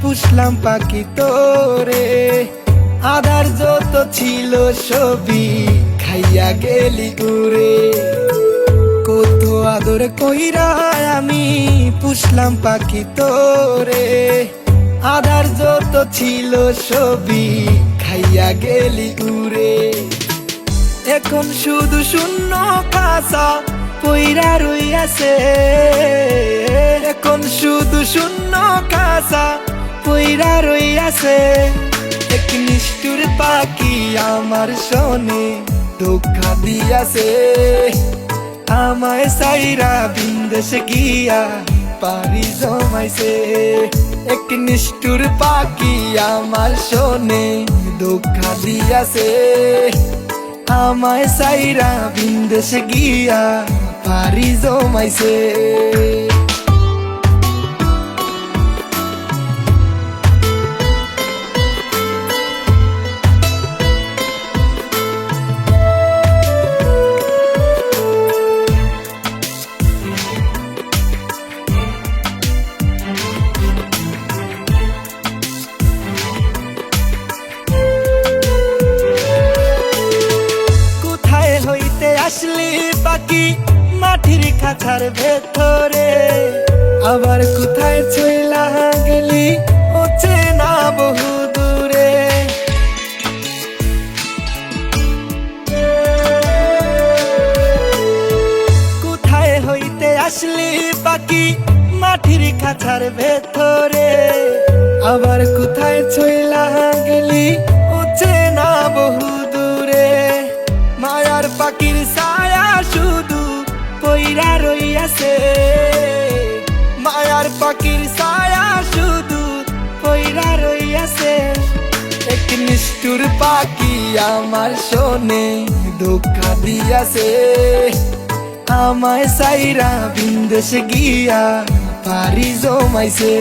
পুষলাম পাখি তোরে। আধার যত ছিল সবই খাইয়া গেলি উড়ে কত আদর কইরা আমি পুষলাম পাখি তোরে। আধার যত ছিল সবই খাইয়া গেলি উড়ে এখন শুধু শূন্য কাঁচা পইরা রইয়াছে। এখন শুধু শূন্য কাঁচা পইরা রইয়াছে। এক নিষ্ঠুর পাখি আমার শোনে, ধোকা দিয়াছে। আমায় সাইরা বিন্দেশে গিয়া পারি জমাইছে। এক নিষ্ঠুর পাখি আমার শোনে, ধোকা দিয়াছে। আমায় সাইরা বিন্দেশে গিয়া পারি জমাইছে আসলি পাখি? খাঁচার ভেতরে আবার কোথায় চইলা গেলি? ওচে না বহু দূরে। কোথায় হইতে আসলি পাখি? মাটির খাঁচার ভেতরে আবার কোথায় চইলা গেলি? ওচে না বহু দূরে। মায়ার পাখির পইরা রইয়াছে মায়ার পাখির ছায়া শুধু পইরা রইয়াছে। এক নিষ্ঠুর পাখি আমার শোনে, ধোকা দিয়াছে। আমায় সাইরা বিন্দেশ গিয়া পারি জমাইছে।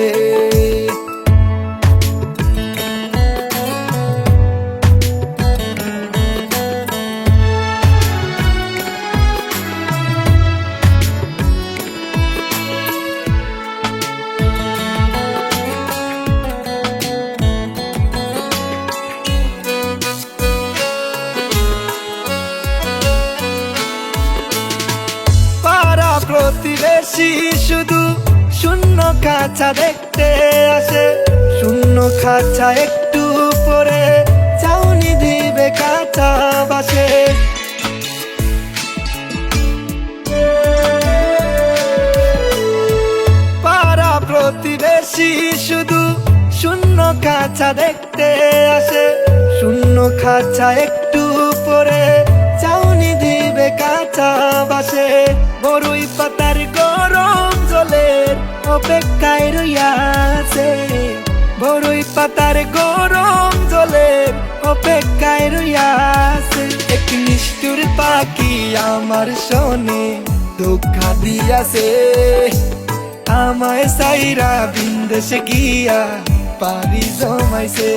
প্রতিবেশী শুধু শূন্য খাঁচা দেখতে আসে। শূন্য খাঁচা একটু পরে চাউনি দিবে কাঁচা বাসে। পাড়া প্রতিবেশী শুধু শূন্য খাঁচা দেখতে আসে। শূন্য খাঁচা একটু পরে চাউনি দিবে কাঁচা বাসে। বড়ই পাতার গরম জলের অপেক্ষায় রইয়াছে। বড়ই পাতার গরম জলের অপেক্ষায় রইয়াছে। এক নিষ্ঠুর পাখি আমার শোনে, ধোকা দিয়াছে। আমায় সাইরা বিন্দেশে গিয়া পারি জমাইছে।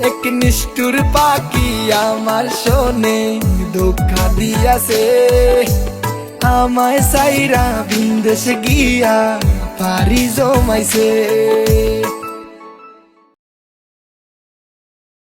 এক নিষ্ঠুর পাখি আমার শোনে, ধোকা দিয়াছে। আমায় সাইরা বিন্দেশ গিয়া পারি জমাইছে